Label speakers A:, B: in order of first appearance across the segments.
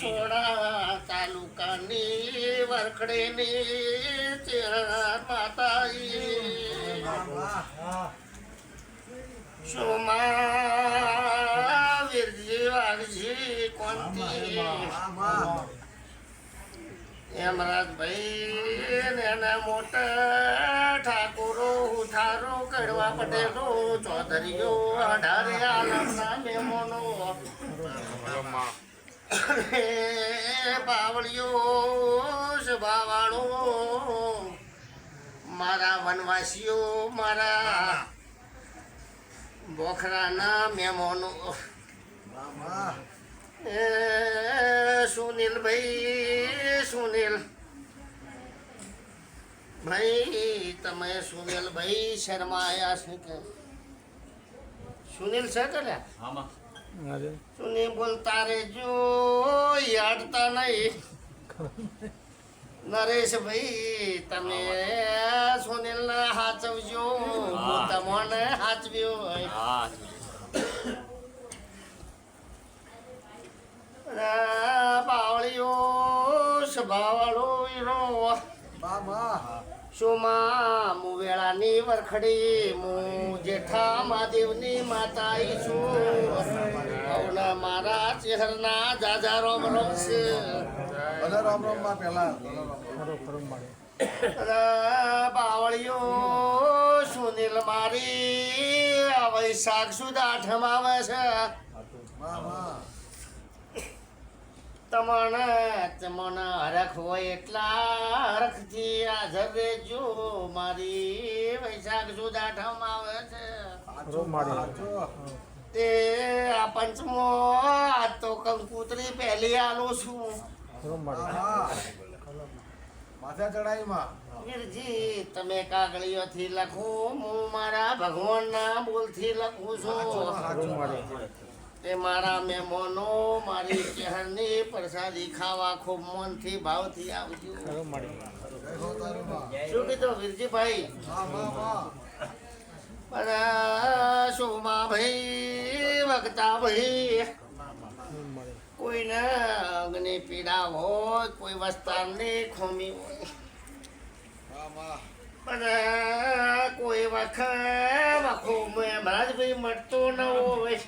A: Soda તાલુકાની વરખડેની ચેર માતાઈ સોમા વીરજી વાઘજી કોંતી. એના મોટા ઠાકોરો ઉઠારો કડવા પટેલો, ચૌધરીઓ અઢારે આલમના મહેમાનો એ બાવળીઓ સભાવાળો મારા વનવાસીઓ, મારા બોખરાના મહેમાનો એ સુનિલભાઈ, સુનિલ. ભાઈ, તમે સુનિલભાઈ શર્મા આયા છે કે? સુનિલ છે કે સુનિલ બોલતા રેજો યાડતા નહીં. નરેશભાઈ તમે સુનિલ ને હાચવજો. હું. તમને હાચવ્યો બાવળીઓ પાવળીઓ સભાવાળો ઈરો સોમા વેળાની વરખડી હું જેઠા મહાદેવની માતા છું મારા ચહેરના જાજા રોમ રોમ છે.
B: રામ રામમાં પેલા
A: બાવળીઓ સુનિલ મારી વૈશાખ સુદ આઠમ આવે છે. તમને ચમણ હરખ હોય એટલા હરખથી હાજર રહેજો મારી વૈશાખ સુદ આઠમ આવે છે તે આ પંચમો આ તો કંકુતરી પહેલી આલો છું.
B: માથા ચડાઈ માં
A: વીરજી તમે કાગળીઓથી લખો હું મારા ભગવાનના બોલથી લખું છું. તે મારા મહેમાનો, મારી ચહેરની પ્રસાદી ખાવા ખૂબ મનથી, ભાવથી આવજો. શું કીધું વીરજીભાઈ? ભાઈ વગતા ભાઈ. કોઈને અગ્નિ પીડા હોય, કોઈ વસ્તારની ખોમી હોય. કોઈ વખત વખો મહારાજભાઈ મળતો ન હોય.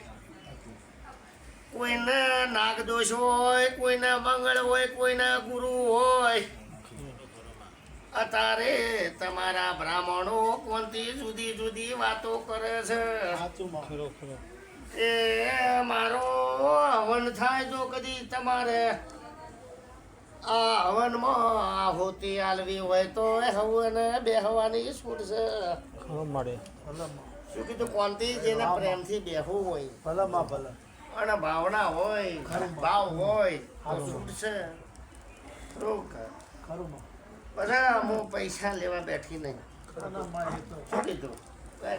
A: કોઈને નાગદોષ હોય કોઈને મંગળ હોય કોઈને ગુરુ હોય. અત્યારે તમારા બ્રાહ્મણો કોણથી જુદી જુદી વાતો કરે છે? એ મારો હવન થાય જો કદી તમારે આ હવનમાં આહુતિ આલવી હોય તો એ હવન બેહવાની છૂટ છે. શું કીધું? કોણથી જેને પ્રેમથી બેહવું હોય.
B: ભલે ભલા ભલે
A: અને ભાવના હોય ભાવ હોય તો છૂટ છે? રોક બધા હું પૈસા લેવા બેઠી નહીં. શું દઉં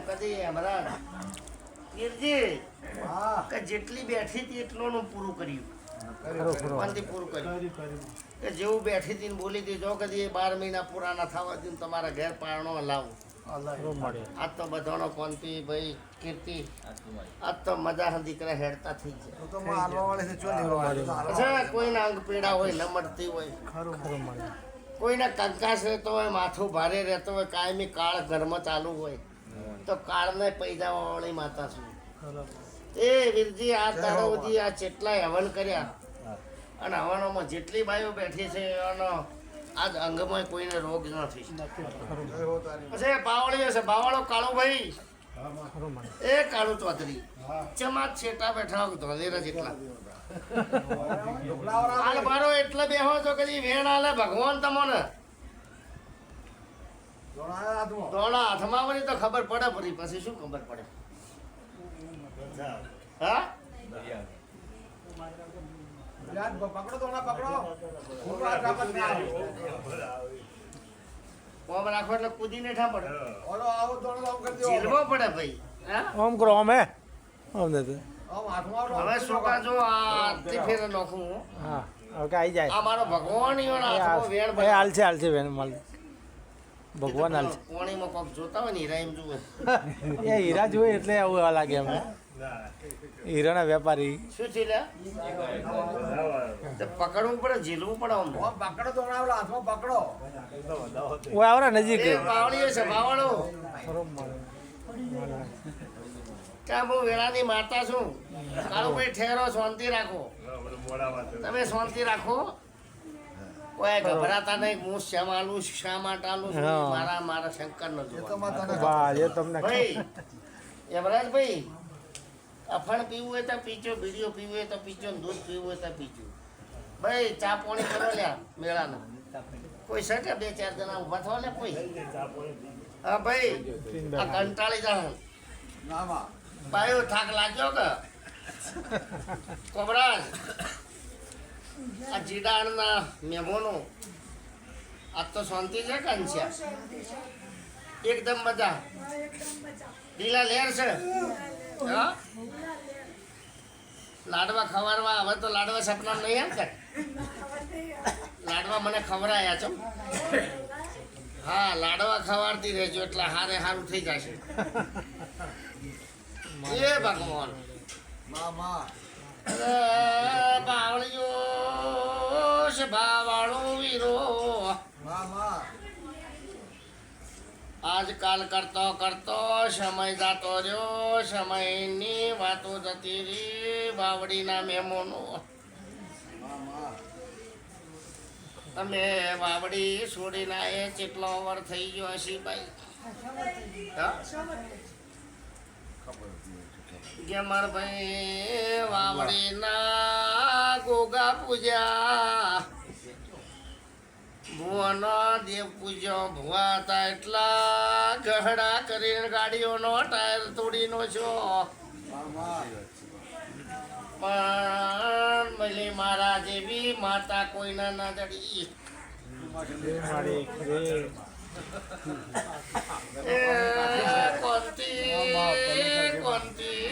A: કદી હમણાં
B: હા.
A: કે જેટલી બેઠી હતી એટલું પૂરું કર્યું. પૂરું કર્યું. કે જેવું બેઠી હતી બોલી હતી જો કદી બાર મહિના પૂરા ના થવા દઉં તમારા ઘેર પારણો હલાવું. આજ તો બધાનો કોંતી ભાઈ કીર્તિ. આ તો મજા હા દીકરા હેડતા થઈ
B: લેવા
A: કોઈના અંગ પીડા હોય ન મળતી હોય. કોઈના કંકાસ રહેતો હોય માથું ભારે રહેતો હોય કાયમી કાળ ઘરમાં ચાલુ હોય તો કાળને પૈદા વાળી માતા છું. એ વીરજી આ તારો સુધી આ જેટલા હવન કર્યા અને હવનોમાં જેટલી બાયો બેઠી છે એનો આજ અંગમાં કોઈને રોગ નથી. પછી પાવળીઓ છે બાવાળો કાળો ભાઈ. એ કાળુ ચૌધરી ચમાત છેટા બેઠા ધોલેરા જેટલા. હાલ મારો એટલે બેહો છો કદી વેણ આલે ભગવાન તમને. દોડા હાથમાં વળી તો ખબર પડે ફરી પછી શું ખબર પડે? હા.
B: પકડો તો ના પકડો. ના.
A: કોમ રાખો એટલે કૂદીને ઠા પડે.
B: ઓલો આવો તો ઓલો કરી દો
A: ઝીલવો પડે ભાઈ હા?
C: આમ કરો અમે આમ દે
B: આમ હાથમાં આવો,
A: હવે
B: આમ
A: શું
B: કરી
A: કાજો આ તે ફેર હા
C: હવે આવી જાય.
A: આ મારો ભગવાન ઈવોના
C: એ
A: હાથમાં વેણ
C: હાલ- છે હાલ છે માલ ભગવાન હાલશે
A: કોણીમાં કોક જોતા હોય ને હીરા એમ જુએ
C: એ હીરા જોઈએ એટલે આવું લાગે અમને. હીરાના વેપારી.
A: શું છે લે પકડવું પડે ઝીલવું પડે આમ.
B: પકડો તો હાથમાં પકડો.
C: ઓ આવરા નજીક.
A: એ પાવડીઓ છે પાવડો ત્યાં હું વેળાની મારતા છું. કાળુભાઈ ઠેરો શાંતિ રાખો. તમે શાંતિ રાખો. કોઈ ગભરાતા નહીં હું શ્યામ આલું શા માટે આલું છું મારા મારા શંકર નો
B: એ
C: તમને
A: ભાઈ યમરાજભાઈ અફણ પીવું હોય તો પીજો, બીડીઓ પીવું હોય તો ને દૂધ પીવું હોય તો પીજો. ભાઈ, ચા પાણી કરો લ્યા મેળાના. કોઈ શકે બે, ચાર જણા ઊભા થવા ને કોઈ? હા, ભાઈ, આ કંટાળી જા ભાઈ થાક લાગ્યો કે? કોબરાજ, આ જીડાણના મહેમાનો આજ તો શાંતિ છે કે એકદમ મજા. લીલા લેર છે? લાડવા ખવાડવા હવે તો લાડવા સપના નહીં એમ કે? લાડવા મને ખવડાયા છો? હા, લાડવા ખવાડતી રહેજો એટલે હારે હારું થઈ જશે. એ ભગવાન.
B: માં માં
A: અરે બાવળિયો છે બાવાળો વીરો. આજકાલ કરતો કરતો સમય જાતો રહ્યો, સમયની વાતો જતી રહી બાવડીના મેમોનો. તમે વાવડી છોડીને એ કેટલો ઓવર થઈ ગયો હશે ભાઈ? ગેમર ભાઈ, વાવડીના ગોગા પૂજા ભુવનો દેવ પૂજ્ય ભુવા હતા એટલા ગહડા કરીને ગાડીઓનો ટાયર તોડીનો છો. પણ મળી મારા જેવી માતા કોઈના ના જડી. કોંતી કોંતી.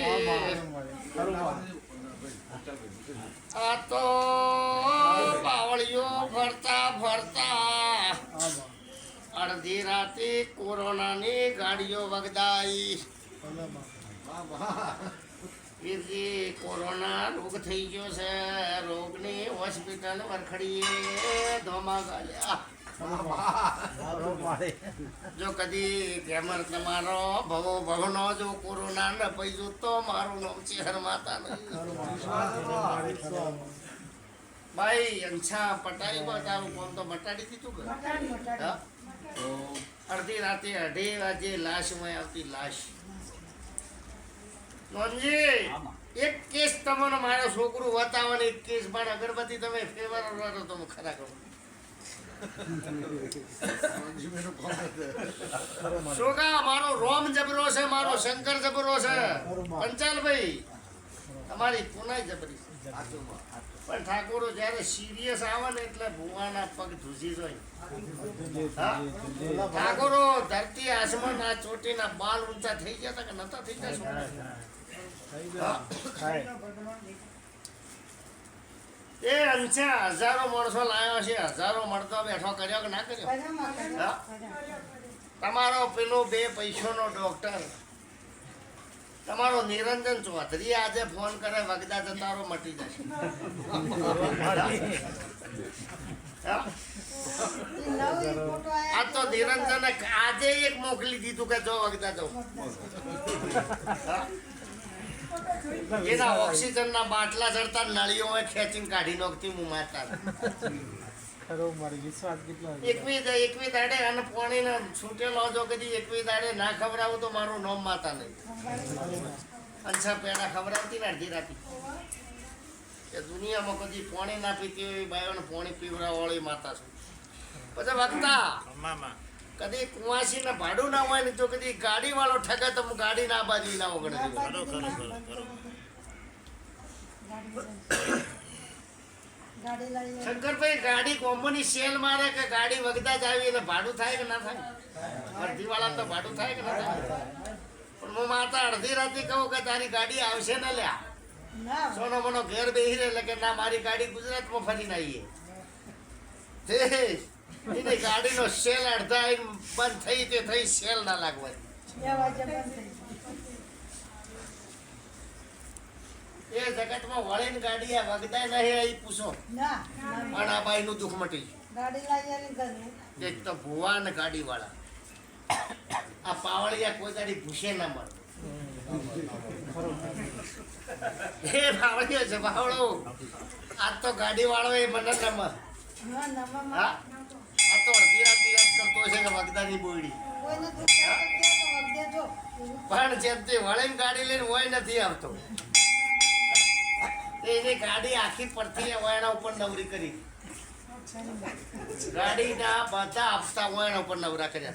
A: આ તો રાતે કોરોનાની ગાડીઓ વગદાઈ. વીરજી કોરોના રોગ થઈ ગયો છે. રોગની હોસ્પિટલ વરખડીએ ધોમા ગાલ્યા જો કદી કેમર તમારો ભવો ભવનો જો કોરોના ન પૈજો તો મારું નામ છે હરમાતા ભાઈ અંછા પટાડી બતાવું કોણ તો બટાડી દીધું કે? હા? અડધી રાતે અઢી વાગે લાશમાં આવતી લાશ. નોનજી એક કેસ તમને મારો છોકરું બતાવવાની એક કેસ પણ અગરબત્તી તમે ફેવર તો હું ખરા કરો શોકા મારો રોમ જબરો છે મારો શંકર જબરો છે. પંચાલભાઈ તમારી પુનાઈ જબરી છે. પણ ઠાકોરો જ્યારે સિરિયસ આવે ને એટલે ભુવાના પગ ધૂસી જાય. ઠાકોરો ધરતી આસમાન આ ચોટીના બાલ ઊંચા થઈ ગયા કે નતા થઈ ગયા એ અંશે હજારો માણસો લાવ્યો છે, હજારો મળતો બેઠો કર્યો કે ના કર્યો? તમારો પેલો બે પૈસોનો ડોક્ટર તમારો નિરંજન ચૌધરી આજે ફોન કરે, વગદા જતારો, મટી જશે? આ તો નિરંજન આજે એક મોકલી દીધું કે જો વગદા જવું? એના ઓક્સિજન ના બાટલા ચડતા નળીઓ ખેંચીને કાઢી નોખતી હું માતા
C: ખરો મારી વિશ્વાસ કેટલો
A: એકવી એકવી દાડે અને પાણીને છૂટેલો જો કદી એકવી દાડે ના ખવડાવું તો મારું નોમ માતા નહીં. અંછા પેડા ખવડાવતી ને અડધી રાતી. કે દુનિયામાં કદી પાણી ના પીતી હોય બાયોને પાણી પીવડાવવા વાળી માતા છું. પછી વખતા કદી કુવાસી ને ભાડું ના હોય ને તો કદી ગાડી વાળો ઠગે તો હું ગાડી ના બાજી ના ઓગણે શંકરભાઈ ગાડી કોમ્બોની સેલ મારે કે ગાડી વગતા જ આવી એટલે ભાડું થાય કે ના થાય? અડધી વાળા તો ભાડું થાય કે ના થાય? પણ હું માતા અડધી રાતે કહું કે તારી ગાડી આવશે ને લ્યા. સોનો મનો ઘેર બેહી રહે એટલે કે ના મારી ગાડી ગુજરાતમાં ફરીને આવીએ. તે એની ગાડીનો સેલ અડધા બંધ થઈ તે થઈ સેલ ના લાગવાની. જગતમાં વળીને ગાડી આ વગદાય નહીં એ પૂછો. પણ આ બાઈનું દુઃખ મટી ગયું. એક તો ભુવા ને ગાડી વાળા આ પાવળિયા કોઈ દાડી ભૂસે ના મળે. એ પાવળિયો છે પાવળો. આજ તો ગાડી વાળો એ મને ના મળે.
D: હા
A: આ તો અડધી રાત કરતો છે કે વગદાની બોયડી. પણ જેમ તે વળે ગાડી લઈને હોય નથી આવતો. એની ગાડી આખી પડતી વયણા ઉપર નવરી કરી. ગાડીના બધા આપતા વયણા ઉપર નવરા કર્યા.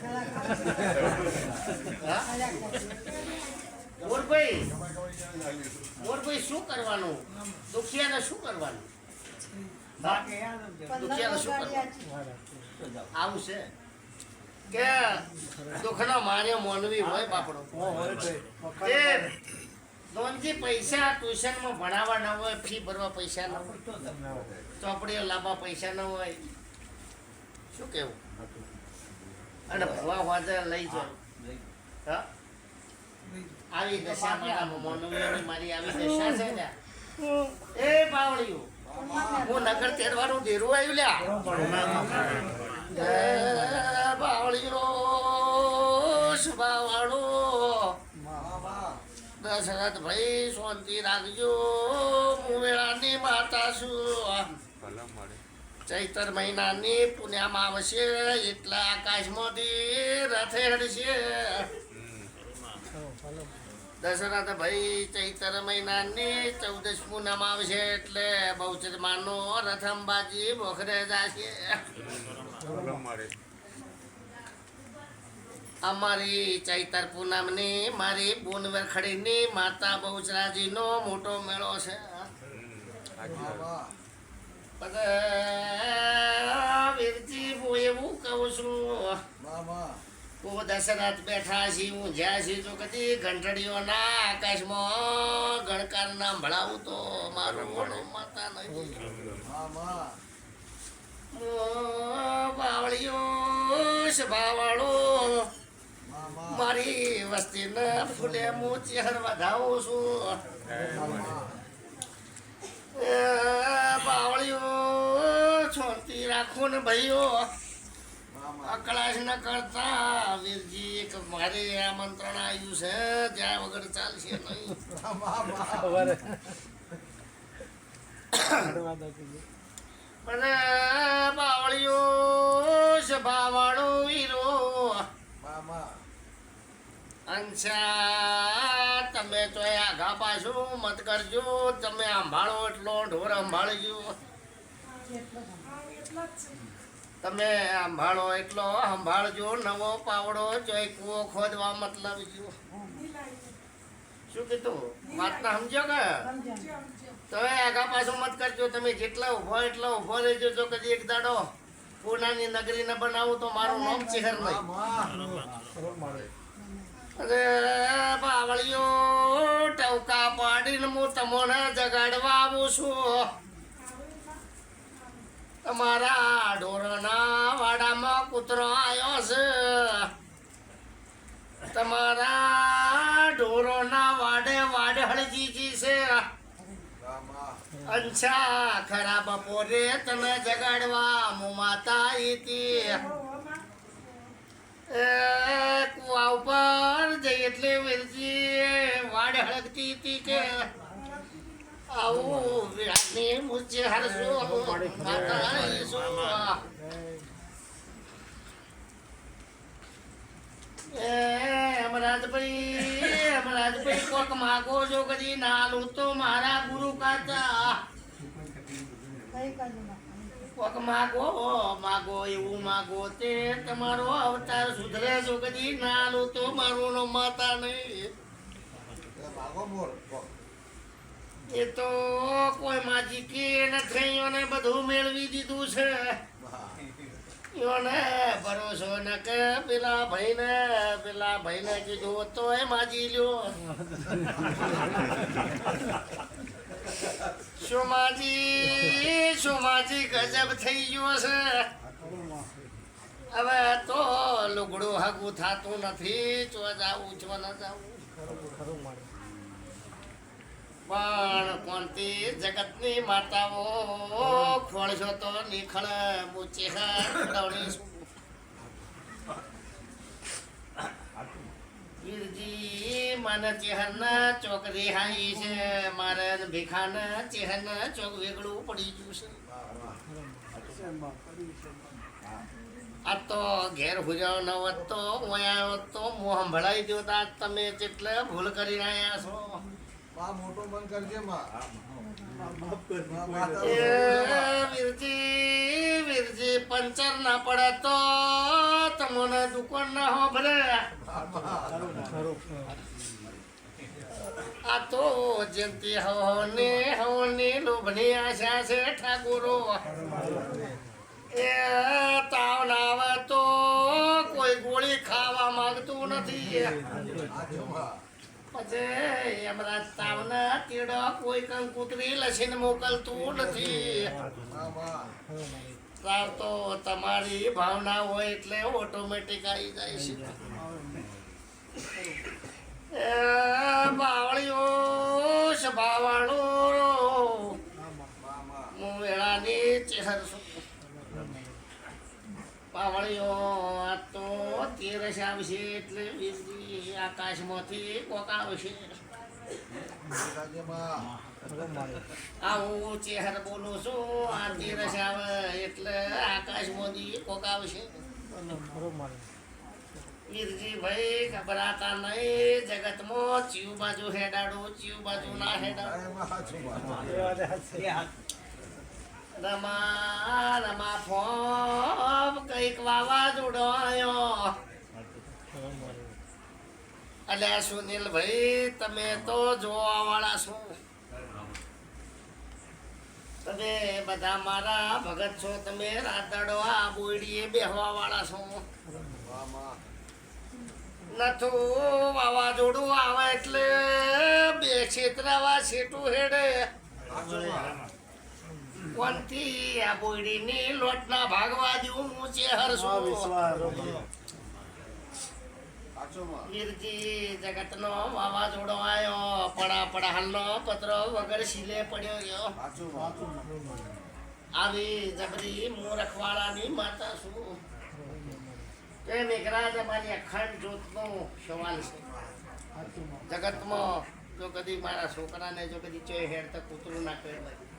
A: મોરભાઈ મોરભાઈ શું કરવાનું? દુખિયાને શું કરવાનું? દુખિયાને શું કરવાનું? આવું છે. કે દુઃખનો માર્યો મોનવી હોય બાપડો. એ. દોનજી પૈસા ટ્યુશનમાં ભણાવવા ના હોય ફી ભરવા પૈસા ના હોય. ચોપડીઓ લાવવા પૈસા ના હોય. શું કેવું? અને ભવા વાજે લઈ જાઓ. આવી દશા મારા મોનવીઓની મારી આવી દશા છે ને. એ પાવળીઓ હું નગર તેડવાનું દેરું આવ્યું લ્યા. પાવળીઓ સુભાવાળો દશરથ ભાઈ શાંતિ રાખજો. હું વેળાની માતા છું ચૈતર મહિનાની પુણ્યામાં આવશે એટલા આકાશમાંથી રથે હડશે દશરથ ભાઈ ચૈતર મહિનાની ચૌદસ પૂનમ આવશે એટલે બહુચર માનો રથ અંબાજી બોખરે જશે અમારી ચૈતર પૂનમની, મારી બોન વેરખડીની માતા બહુચરાજીનો મોટો મેળો છે. વીરજી, હું એવું કહું છું. હું દશરથ બેઠા છી, હું જ્યાં છી, તો કદી ઘંટડીઓના આકાશમાં ગણકાર નામ ભળાવું તો મારું મોડું માતા નહીં બાવળીઓ સભાવાળો મારી વસ્તીને ફૂલે હું ચહેર વધાવું છું. બાવળીઓ છોડતી રાખું ને ભાઈઓ. અકળાશ ન કરતા વીરજી, એક મારે આમંત્રણ આવ્યું છે ત્યાં વગર ચાલશે નહીં. મને બાવળીઓ, સભાવાળો વીરો અંશા, તમે તો આઘા પાછું મત કરજો, તમે સંભાળો એટલો, ઢોર સંભાળજો તમે સંભાળો એટલો સંભાળજો નવો પાવડો ચોય કૂવો ખોદવા મતલબ જો શું કીધું? વાતના સમજો કે? તમે આગા પાછું મત કરજો, તમે જેટલા ઊભો એટલા ઊભો રહેજો. જો કદી એક દાડો પૂનાની નગરી ને બનાવું તો મારું નામ ચહેર નહીં. અરે ટવકા પાડીને હું તમને જગાડવા આવું છું. તમારા ઢોરના વાડામાં કૂતરો આવ્યો છે. તમારા ઢોરોના વાડે વાડે હળજીજી છે. અંછા ખરા બપોરે તમે જગાડવા મુ માતા હતી કુવા ઉપર જઈ એટલે વીરજી વાડ હળગતી હતી કે આવું વિરાટની મુજે હરસો માતા એ અમરાજભાઈ અમરાજભાઈ કોક માગો મારા ગુરુ કાતા
D: કઈ કાજુ
A: કોક માગો માગો એવું માગો તે તમારો અવતાર સુધરે છો કદી નાલું તો મારો નો માતા નહીં. એ તો કોઈ માજી કે નથી એને બધું મેળવી દીધું છે. યોને ભરોસો ન કે પેલા ભાઈને પેલા ભાઈને કીધું તો એ માજી લ્યો. સોમાજી સોમાજી ગજબ થઈ ગયો છે હવે તો લુગડું હાગું થાતું નથી ચો જાવું ચો ન જાવું પણ કોણતી જગતની માતાઓ ખોળશો તો નિખળ, મૂચે દવડી વીરજી મને ચેહન ચોક રિહાઈ છે. મારે ભીખાન ચેહન ચોક વેગળું પડી ગયું છે. આ તો ઘેર હુજાવ ન હોત હું આવ્યો તો હું સંભળાવી દો તમે જેટલે ભૂલ કરી રહ્યા છો.
B: બા, મોટો બંધ કરજે માં
A: પંચર ના પડે તો તમને દુકાન ના હો ભલે આ તો જયંતી હવને હવની લોભની આશા છે ઠાકોરો એ તાવ ના આવે તો કોઈ ગોળી ખાવા માંગતું નથી. પછી એમના તાવના તીડો કોઈ કંકુતરી લસીને મોકલતું નથી. તમારી ભાવના હોય એટલે ઓટોમેટિક આવી જાય છે. બાવળીઓ સ્વભાવાળો હું વેળાની ચહેર છું બાવળીઓ આ તો તેરસ આવશે એટલે વીજળી આકાશમાંથી કોક આવશે આવું ચહેર બોલું છું, આ તેરસ આવે એટલે આકાશમાંથી કોક આવશે વીરજી ભાઈ ગભરાતા નહીં, જગતમાં ચીવ બાજુ હેડાડો. ચીવ બાજુ ના હેડાડો. રમા રમા, ફોમ, કંઈક વાવાઝોડો આયો. અલ્યા સુનિલ ભાઈ તમે તો જોવા વાળા છો. તમે બધા મારા ભગત છો, તમે રાતડો આ બોયડીએ બેહવા વાળા છો. નથું વાવાઝોડું આવે એટલે બે ક્ષેત્રવા છેટું હેડે. કોનથી આ બોયડીની લોટના ભાગવા જેવું હું છું
C: બરોબર.
A: વીરજી જગતનો વાવાઝોડો આવ્યો પડા પડા હાલનો પત્રો વગર શીલે પડ્યો રહ્યો. આવી જબરી હું રખવાડાની માતા છું તે મેઘરાજ અમારી અખંડ જ્યોતનો સવાલ છે. જગતમાં જો કદી મારા છોકરાને જો કદી ચોય હેર તો કૂતરું ના કહેવાય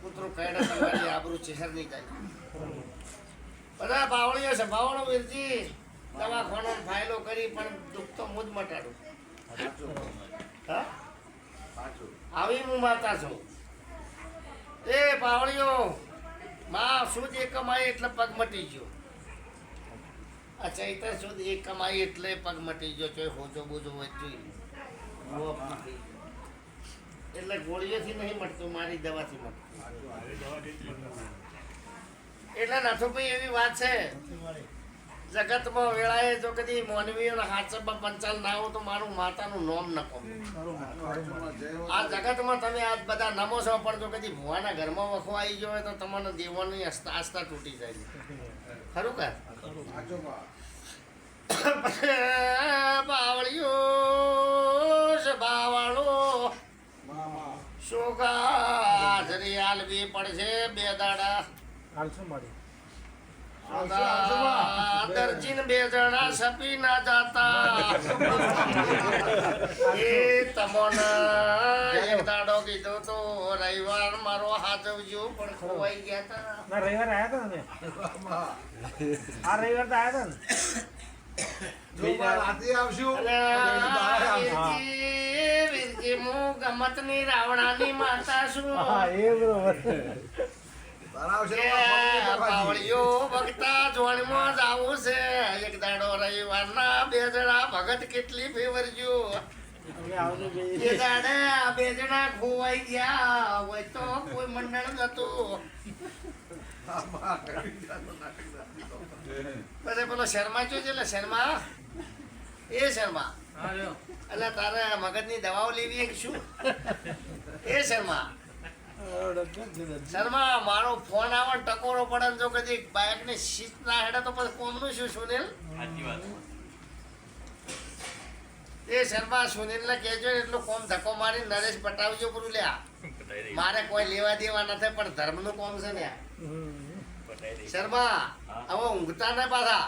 A: કૂતરું કહેડે તો મારી આબરૂ ચહેર નહીં જાય બધા બાવળીઓ છે. બાવળો વીરજી, દવાખાનો ફાયલો કરી, પણ દુઃખ તો મુજ મટાડું. આવી હું માતા છું. એ પાવળીઓ માં સુદ એક કમાઈ એટલે પગ મટી ગયો. આ ચૈત્ર સુદ એક કમાઈ એટલે પગ મટી ગયો. ચોય હોજો બોજો વચ્ચે. એટલે ગોળીઓથી નહીં મટતું મારી દવાથી મટતું. એટલે નથુભાઈ એવી વાત છે. જગતમાં વેળાએ જો કદી મોનવીઓના હાથસભા પંચાલ ના આવો તો મારું માતાનું નામ ન કહું આ જગતમાં તમે આ બધા નમો છો પણ જો કદી ભુવાના ઘરમાં વખો આવી ગયો હોય તો તમારા દેવોની આસ્થા આસ્થા તૂટી જાય ખરું કે? બાવળીઓ જરી આલવી પડશે બે દાડા.
C: હાલશું મારી.
A: દરજીન બે જણા સપી ના જાતા. એ તમોને એક દાડો કીધો તો રવિવાર મારો હાથવજો પણ ખોવાઈ ગયા તા.
C: ના રવિવારે આવ્યા હતા ને આ રવિવાર તો આવ્યા હતા ને?
A: અલે આ વીરજી, વીરજી, હું ગમતની રાવણાની માતા છું.
C: હા એ બરોબર.
A: કે પાવળીઓ ભગતા જોણમાં જાવું છે. એક દાડો રવિવારના બે જણા ભગત કેટલી ફેવરજો.
C: બે
A: જણા ખોવાઈ ગયા. હોય તો કોઈ મંડળ નતું. પછી પેલો શર્મા જો છે? એટલે શર્મા? એ શર્મા. એટલે તારે મગજની દવાઓ લેવી કે શું? એ શર્મા. શર્મા મારો ફોન આવે ટકોરો પડે ને જો કદી બાઇકની સીટ ના હેડે તો પછી કોમનું શું સુનિલ? એ શર્મા સુનિલને કહેજો એટલું કોમ ધક્કો મારી નરેશ પટાવજો પૂરું લ્યા. મારે કોઈ લેવા દેવા નથી પણ ધર્મનું કોમ છે ને. શર્મા હવે ઊંઘતા ને પાછા.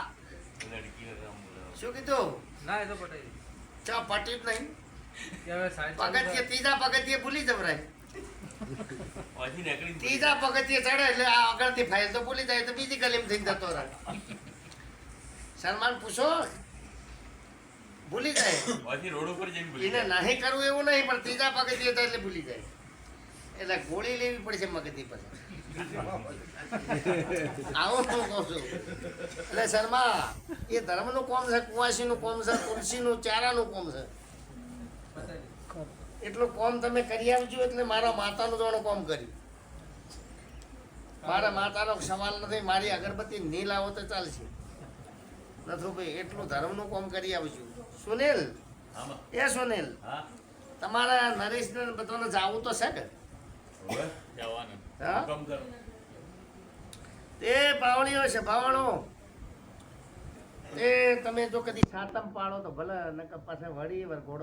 A: શું કીધું?
C: ના એ તો પટાઈ
A: ચા પટી જ નહીં. પગથિયે ત્રીજા પગથિયે ભૂલી જવરાય. ત્રીજા પગથિયે ચડે એટલે આ આગળથી ફાઇલ તો ભૂલી જાય તો બીજી ગલીમ થઈને જતો રહે. સલમાન પૂછો? ભૂલી જાય.
E: રોડ ઉપર
A: એને નહીં કરવું એવું નહીં પણ ત્રીજા પગથિયે તો એટલે ભૂલી જાય. એટલે ગોળી લેવી પડશે મગજની પછી આવું શું કહું છું. એટલે શર્મા એ ધર્મનું કોમ છે કુવાસીનું કોમ છે તુલસીનું ચારાનું કોમ છે? એટલું કોમ તમે કરી આવજો એટલે મારા માતાનું જોવાનું કોમ કર્યું. મારા માતાનો સવાલ નથી મારી અગરબત્તી નહીં લાવો તો ચાલશે. નથુભાઈ એટલું ધર્મનું કોમ કરી આવજો. સુનિલ એ સુનિલ
E: હા.
A: તમારા નરેશને ને બધાને જાવું તો છે કે?
E: જવાનું.
A: એ પાવણીઓ છે પાવણો. એ તમે જો કદી સાતમ પાડો તો ભલે નકર પાછા વળી વર ઘોડો